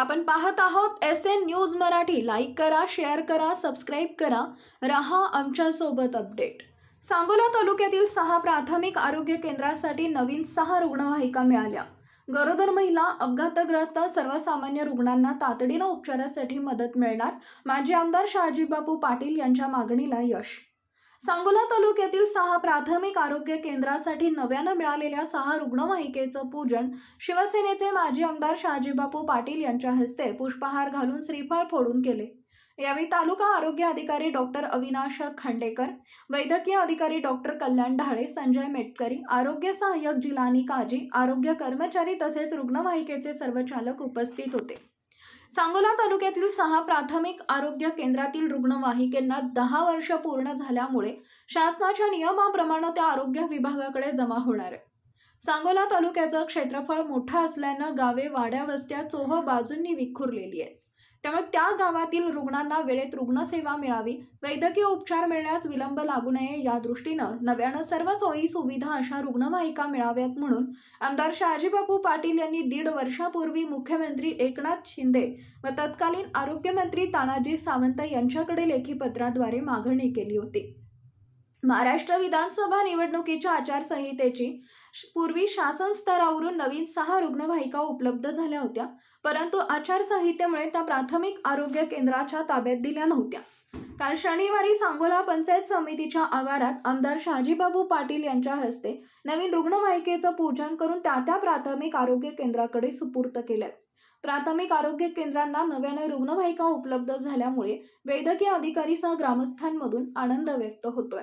आपण पाहत आहोत S N news Marathi. Like करा शेअर करा सबस्क्राईब करा. रहा आमच्यासोबत अपडेट सांगोला तालुक्यातील सहा प्राथमिक आरोग्य केंद्रासाठी नवीन सहा रुग्णवाहिका मिळाल्या. गरोदर महिला अपघातग्रस्त सर्वसामान्य रुग्णांना तातडीनं उपचारासाठी मदत मिळणार. माजी आमदार शहाजीबापू पाटील यांच्या मागणीला यश. सांगोला तालुक्यातील सहा प्राथमिक आरोग्य केंद्रासाठी नव्यानं मिळालेल्या सहा रुग्णवाहिकेचं पूजन शिवसेनेचे माजी आमदार शहाजीबापू पाटील यांच्या हस्ते पुष्पहार घालून श्रीफळ फोडून केले. यावेळी तालुका आरोग्य अधिकारी डॉक्टर अविनाश खांडेकर वैद्यकीय अधिकारी डॉक्टर कल्याण ढाळे संजय मेटकरी आरोग्य सहाय्यक जिलानी काजी आरोग्य कर्मचारी तसेच रुग्णवाहिकेचे सर्व चालक उपस्थित होते. सांगोला तालुक्यातील सहा प्राथमिक आरोग्य केंद्रातील रुग्णवाहिकेंना दहा वर्ष पूर्ण झाल्यामुळे शासनाच्या नियमाप्रमाणे त्या आरोग्य विभागाकडे जमा होणार आहे. सांगोला तालुक्याचं क्षेत्रफळ मोठं असल्यानं गावे वाड्या वस्त्या चोह बाजूंनी विखुरलेली आहेत. त्यामुळे त्या गावातील रुग्णांना वेळेत रुग्णसेवा मिळावी वैद्यकीय उपचार मिळण्यास विलंब लागू नये या दृष्टीनं नव्यानं सर्व सोयी सुविधा अशा रुग्णवाहिका मिळाव्यात म्हणून आमदार शहाजीबापू पाटील यांनी दीड वर्षापूर्वी मुख्यमंत्री एकनाथ शिंदे व तत्कालीन आरोग्यमंत्री तानाजी सावंत यांच्याकडे लेखी पत्राद्वारे मागणी केली होती. महाराष्ट्र विधानसभा निवडणुकीच्या आचारसंहितेची पूर्वी शासन स्तरावरून नवीन सहा रुग्णवाहिका उपलब्ध झाल्या होत्या परंतु आचारसंहितेमुळे त्या प्राथमिक आरोग्य केंद्राच्या ताब्यात दिल्या नव्हत्या. काल शनिवारी सांगोला पंचायत समितीच्या आवारात आमदार शहाजीबाबू पाटील यांच्या हस्ते नवीन रुग्णवाहिकेचं पूजन करून त्या त्या प्राथमिक आरोग्य केंद्राकडे सुपूर्त केल्यात प्राथमिक आरोग्य केंद्रांना नव्याने रुग्णवाहिका उपलब्ध झाल्यामुळे वैद्यकीय अधिकारीसह ग्रामस्थांमधून आनंद व्यक्त होतोय.